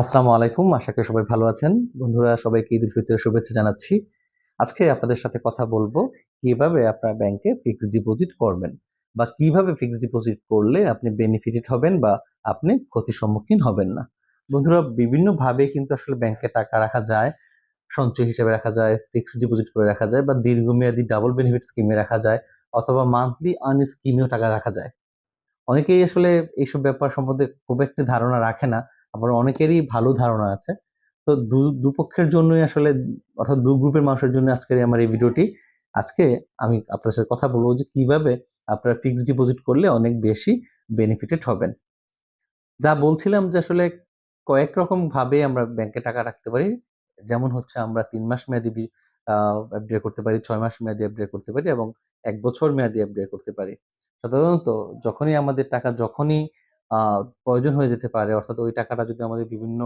আসসালামু আলাইকুম। আশা করি সবাই ভালো আছেন। বন্ধুরা, সবাইকে ঈদ ফিতরের শুভেচ্ছা জানাচ্ছি। আজকে আপনাদের সাথে কথা বলব কীভাবে আপনার ব্যাংকে ফিক্সড ডিপোজিট করবেন বা কীভাবে ফিক্সড ডিপোজিট করলে আপনি বেনিফিটেড হবেন বা আপনি ক্ষতির সম্মুখীন হবেন না। বন্ধুরা, বিভিন্নভাবে কিন্তু আসলে ব্যাংকে টাকা রাখা যায়, সঞ্চয় হিসেবে রাখা যায় ফিক্সড ডিপোজিট করে রাখা যায় বা দীর্ঘমেয়াদী ডাবল বেনিফিট স্কিমে রাখা যায় অথবা মান্থলি আর্ন স্কিমেও টাকা রাখা যায়। অনেকেই আসলে এইসব ব্যাপার সম্বন্ধে খুব একটি ধারণা রাখে না। আবার অনেকেরই ভালো ধারণা আছে। তো দুপক্ষের জন্যই আসলে, অর্থাৎ দু গ্রুপের মানুষের জন্য আজকের আমার এই ভিডিওটি। আজকে আমি আপনার সাথে কথা বলব যে কীভাবে আপনারা ফিক্সড ডিপোজিট করলে অনেক বেশি বেনিফিটেড হবেন। যা বলছিলাম যে আসলে কয়েক রকম ভাবে আমরা ব্যাংকে টাকা রাখতে পারি। যেমন হচ্ছে আমরা তিন মাস মেয়াদি এফডিআর করতে পারি, ছয় মাস মেয়াদি এফডিআর করতে পারি এবং এক বছর মেয়াদি এফডিআর করতে পারি। সাধারণত যখনই আমাদের টাকা যখনই প্রয়োজন হয়ে যেতে পারে। অর্থাৎ ওই টাকাটা যদি আমাদের বিভিন্ন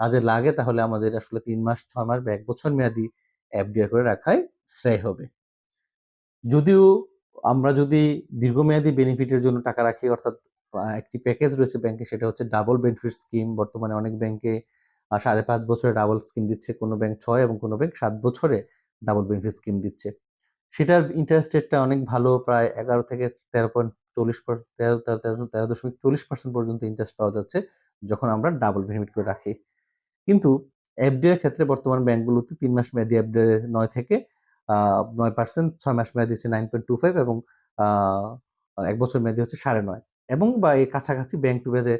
কাজে লাগে, তাহলে আমাদের আসলে তিন মাস, ছয় মাস বা এক বছর মেয়াদি এফডিআর করে রাখাই শ্রেয় হবে। যদিও আমরা যদি দীর্ঘমেয়াদী বেনিফিটের জন্য টাকা রাখি, অর্থাৎ একটি প্যাকেজ রয়েছে ব্যাংকে সেটা হচ্ছে ডাবল বেনিফিট স্কিম বর্তমানে অনেক ব্যাংকে সাড়ে পাঁচ বছরে ডাবল স্কিম দিচ্ছে। কোনো ব্যাংক ছয় এবং কোনো ব্যাংক সাত বছরে ডাবল বেনিফিট স্কিম দিচ্ছে। সেটার ইন্টারেস্ট রেটটা অনেক ভালো, প্রায় এগারো থেকে তেরো পয়েন্ট চল্লিশ তেরো তেরো তেরো তেরো দশমিক চল্লিশ পার্সেন্ট পর্যন্ত ইন্টারেস্ট পাওয়া যাচ্ছে যখন আমরা ডাবল বেনিফিট করে রাখি। কিন্তু এফডিআই এর ক্ষেত্রে বর্তমান ব্যাংকগুলোতে তিন মাস মেয়াদি এফডিআই নয় থেকে নয় পার্সেন্ট ছয় মাস মেয়াদি হচ্ছে নাইন পয়েন্ট টু ফাইভ এবং এক বছর মেয়াদি হচ্ছে সাড়ে নয় এবং বা এর কাছাকাছি ব্যাংক টু ভেদে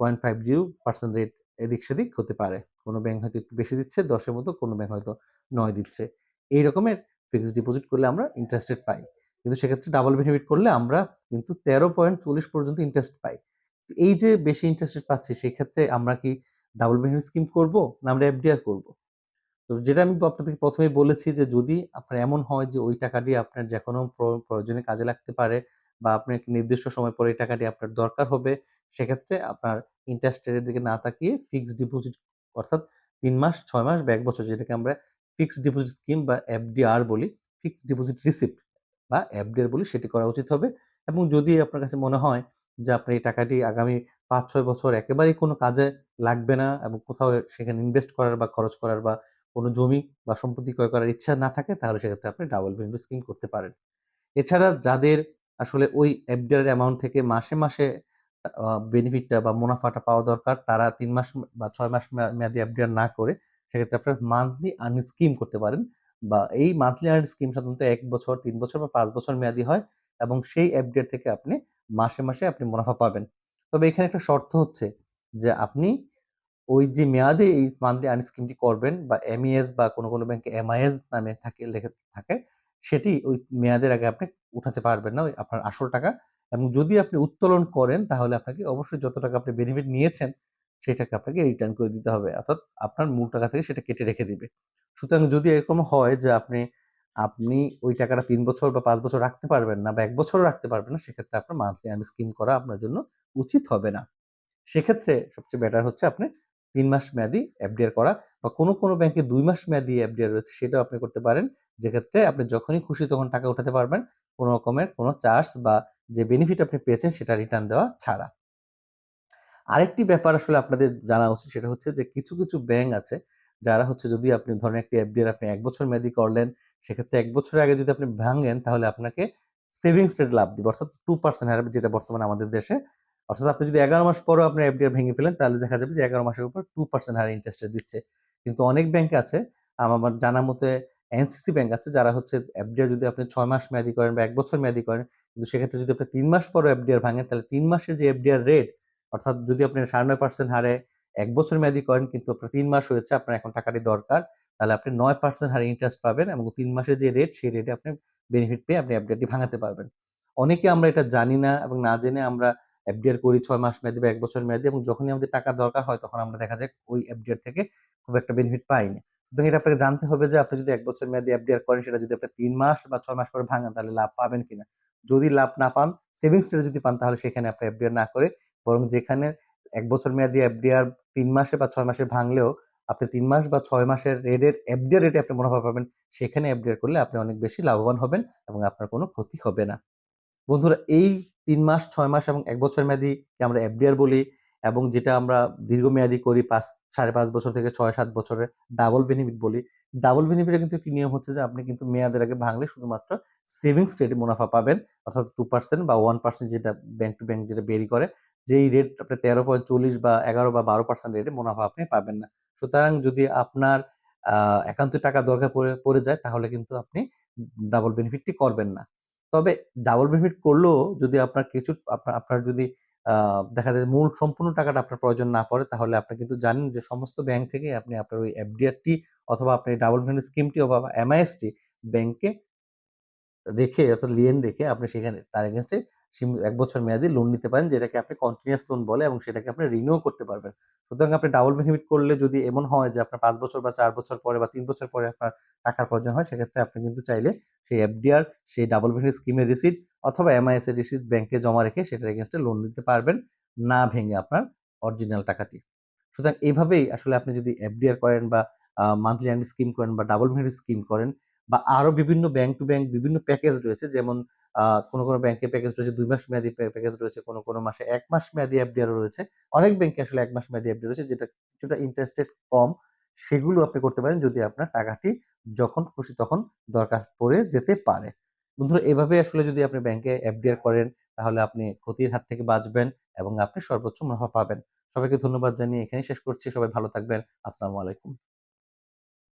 point five zero percent rate এদিক সেদিক হতে পারে। কোনো ব্যাংক হয়তো একটু বেশি দিচ্ছে, দশের মতো কোনো ব্যাংক হয়তো নয় দিচ্ছে। এই রকমের ফিক্সড ডিপোজিট করলে আমরা ইন্টারেস্ট রেট পাই। কিন্তু সেক্ষেত্রে ডাবল বেনিফিট করলে আমরা কিন্তু তেরো পয়েন্ট চল্লিশ পর্যন্ত ইন্টারেস্ট পাই। এই যে বেশি ইন্টারেস্ট রেট পাচ্ছি, সেক্ষেত্রে আমরা কি ডাবল বেনিফিট স্কিম করব না আমরা এফডিআর করব? তো যেটা আমি আপনাদেরকে প্রথমেই বলেছি যে যদি আপনার এমন হয় যে ওই টাকাটি আপনার যে কোনো প্রয়োজনে কাজে লাগতে পারে বা আপনার একটি নির্দিষ্ট সময় পরে এই টাকাটি আপনার দরকার হবে, সেক্ষেত্রে আপনার ইন্টারেস্ট রেটের দিকে না তাকিয়ে ফিক্সড ডিপোজিট অর্থাৎ তিন মাস, ছয় মাস বা এক বছর যেটাকে আমরা ফিক্সড ডিপোজিট স্কিম বা এফডিআর বলি ফিক্সড ডিপোজিট রিসিপ্ট বা এফডিআর বলি, সেটি করা উচিত হবে। এবং যদি আপনার কাছে মনে হয় যে আপনি এই টাকাটি আগামী পাঁচ ছয় বছর একেবারেই কোনো কাজে লাগবে না এবং কোথাও সেখানে ইনভেস্ট করার বা খরচ করার বা কোনো জমি বা সম্পত্তি ক্রয় করার ইচ্ছা না থাকে, তাহলে সেক্ষেত্রে আপনি ডাবল বেনিফিট স্কিম করতে পারেন। এছাড়া যাদের আসলে ওই এফডিআর অ্যামাউন্ট থেকে মাসে মাসে বেনিফিটটা বা মুনাফাটা পাওয়া দরকার, তারা তিন মাস বা ছয় মাস মেয়া- মেয়াদি এফডিআর না করে সেক্ষেত্রে আপনার মান্থলি আর্নিং স্কিম করতে পারেন বা এই মান্থলি আর্নিং স্কিম সাধারণত এক বছর, তিন বছর বা পাঁচ বছর মেয়াদি হয় এবং সেই এফডিআর থেকে আপনি মাসে মাসে আপনি মুনাফা পাবেন। তবে এখানে একটা শর্ত হচ্ছে যে আপনি ওই যে মেয়াদে এই মান্থলি আর্নিং স্কিমটি করবেন বা এমইএস বা কোনো কোনো ব্যাংকে এমআইএস নামে থাকে, লেখা, থাকে, সেটি ওই মেয়াদের আগে আপনি উঠাতে পারবেন না, ওই আপনার আসল টাকা। এবং যদি আপনি উত্তোলন করেন তাহলে আপনাকে অবশ্যই যত টাকা আপনি বেনিফিট নিয়েছেন সেই টাকা আপনাকে রিটার্ন করে দিতে হবে অর্থাৎ আপনার মূল টাকা থেকে সেটা কেটে রেখে দিবে সুতরাং যদি এরকম হয় যে আপনি আপনি ওই টাকাটা তিন বছর বা পাঁচ বছর রাখতে পারবেন না বা এক বছরও রাখতে পারবেন না সেক্ষেত্রে আপনার মান্থলি আর্নিং স্কিম করা আপনার জন্য উচিত হবে না সেক্ষেত্রে সবচেয়ে বেটার হচ্ছে আপনি তিন মাস মেয়াদি এফডিআর করা বা কোনো, কোনো ব্যাংকে দুই মাস মেয়াদি এফডিআর রয়েছে সেটাও আপনি করতে পারেন। যেক্ষেত্রে আপনি যখনই খুশি তখন টাকা উঠাতে পারবেন। কোনো রকমের কোনো চার্জ বা যে বেনিফিট আপনি পেয়েছেন সেটা রিটার্ন দেওয়া ছাড়া। আরেকটি ব্যাপার আসলে আপনাদের জানা উচিত সেটা হচ্ছে যে কিছু, কিছু ব্যাংক আছে যারা হচ্ছে যদি আপনি ধরেন একটি এফডিআর আপনি এক বছর মেয়াদি করলেন, সেক্ষেত্রে এক বছরের আগে যদি আপনি ভাঙেন তাহলে আপনাকে সেভিংস রেট লাভ দিবে। অর্থাৎ টু পার্সেন্ট হারে যেটা বর্তমানে আমাদের দেশে। অর্থাৎ আপনি যদি ১১ মাস পরেও আপনার এফডিআর ভেঙে ফেলেন তাহলে দেখা যাবে যে ১১ মাসের উপর টু পার্সেন্ট হারে ইন্টারেস্ট দিচ্ছে। কিন্তু অনেক ব্যাংক আছে আমার জানা মতে এনসিসি ব্যাংক আছে যারা হচ্ছে এফডিআর যদি আপনি ছয় মাস মেয়াদি করেন বা এক বছর মেয়াদি করেন, কিন্তু সেক্ষেত্রে যদি আপনি তিন মাস পরেও এফডিআর ভাঙেন তাহলে তিন মাসের যে এফডিআর রেট অর্থাৎ যদি আপনি ৯.৫% হারে এক বছর মেয়াদি করেন কিন্তু আপনার তিন মাস হয়েছে, আপনার এখন টাকাটি দরকার। তাহলে আপনি নয় পার্সেন্ট হারে ইন্টারেস্ট পাবেন এবং তিন মাসের যে রেট সেই রেটে আপনি বেনিফিট পেয়ে আপনি এফডিআরটি ভাঙাতে পারবেন। অনেকে আমরা এটা জানি না এবং না জেনে আমরা এফডিআর করি ছয় মাস মেয়াদি বা এক বছর মেয়াদি এবং যখনই আমাদের টাকা দরকার হয় তখন আমরা দেখা যায় ওই এফডিআর থেকে খুব একটা বেনিফিট পাই না। সুতরাং এটা আপনাকে জানতে হবে যে আপনি যদি এক বছর মেয়াদি এফডিআর করেন সেটা যদি আপনি তিন মাস বা ছয় মাস পরে ভাঙান তাহলে লাভ পাবেন কিনা। যদি লাভ না পান, সেভিংস যদি পান তাহলে সেখানে আপনি এফডিআর না করে বরং যেখানে এক বছর মেয়াদি এফডিআর তিন মাসে বা ছয় মাসে ভাঙলেও আপনি তিন মাস বা ছয় মাসের রেডের এফডিআর রেটে আপনি মুনাফা পাবেন। সেখানে এফডিআর করলে আপনি অনেক বেশি লাভবান হবেন এবং আপনার কোনো ক্ষতি হবে না। বন্ধুরা এই তিন মাস, ছয় মাস এবং এক বছর মেয়াদিকে আমরা এফডিআর বলি এবং যেটা আমরা দীর্ঘমেয়াদী করি ৫ ৫.৫ বছর থেকে ৬-৭ বছরের ডাবল বেনিফিট বলি। ডাবল বেনিফিটের কিন্তু একটি নিয়ম হচ্ছে যে আপনি কিন্তু মেয়াদের আগে ভাঙলে শুধুমাত্র সেভিংস রেটে মুনাফা পাবেন। অর্থাৎ টু পার্সেন্ট বা ওয়ান পার্সেন্ট যেটা ব্যাংক টু ব্যাংক যেটা বেরি করে। যেই রেট আপনার 13.40 বা ১১ বা 12% রেটে মুনাফা আপনি পাবেন না। সুতরাং যদি আপনার, আ একান্তই টাকা দরকার পড়ে পড়ে যায়, তাহলে কিন্তু আপনি ডাবল বেনিফিটটি করবেন না। তবে ডাবল বেনিফিট করলেও যদি আপনার কিছু, আপনার আপনার যদি দেখা যায় মূল সম্পূর্ণ টাকাটা আপনার প্রয়োজন না পড়ে, তাহলে আপনি কিন্তু জানেন যে সমস্ত ব্যাংক থেকে আপনি আপনার ওই এফডিআরটি অথবা আপনি ডাবল বেনিফিট স্কিমটি অথবা এমআইএসটি ব্যাংকে রেখে অর্থাৎ লিয়েন রেখে আপনি সেখানে তার এগেইনস্ট এ সিম ১ বছর মেয়াদি লোন নিতে পারেন যেটাকে আপনি কন্টিনিউয়াস লোন বলে এবং সেটাকে আপনি রিনিউ করতে পারবেন। সুতরাং আপনি ডাবল বেনিফিট করলে যদি এমন হয় যে আপনার পাঁচ বছর বা চার বছর পরে বা তিন বছর পরে আপনার টাকার প্রয়োজন হয় সেক্ষেত্রে আপনি কিন্তু চাইলে সেই এফডিআর, সেই ডাবল বেনিফিট স্কিমের রিসিট অথবা এমআইএস এর রিসিট ব্যাংকে জমা রেখে সেটার এগেইনস্ট এ লোন নিতে পারবেন, না ভেঙে আপনার অরিজিনাল টাকাটি। সুতরাং এভাবেই আসলে আপনি যদি এফডিআর করেন বা মান্থলি আর্নিং স্কিম করেন বা ডাবল বেনিফিট স্কিম করেন বা আরও বিভিন্ন ব্যাংক টু ব্যাংক বিভিন্ন প্যাকেজ রয়েছে যেমন কোন, কোন ব্যাংকে প্যাকেজ রয়েছে দুই মাস মেয়াদি প্যাকেজ রয়েছে, কোন, কোন মাসে এক মাস মেয়াদি এফডিআর রয়েছে। অনেক ব্যাংকে আসলে এক মাস মেয়াদি এফডিআর রয়েছে যেটা কিছুটা ইন্টারেস্ট রেট কম। সেগুলো আপনি করতে পারেন যদি আপনার টাকাটি যখন খুশি তখন দরকার পড়ে যেতে পারে। বন্ধুরা এভাবে আসলে যদি আপনি ব্যাংকে এফডিআর করেন তাহলে আপনি ক্ষতির হাত থেকে বাঁচবেন এবং আপনি সর্বোচ্চ মুনাফা পাবেন। সবাইকে ধন্যবাদ জানিয়ে এখানেই শেষ করছি। সবাই ভালো থাকবেন। আসসালামু আলাইকুম।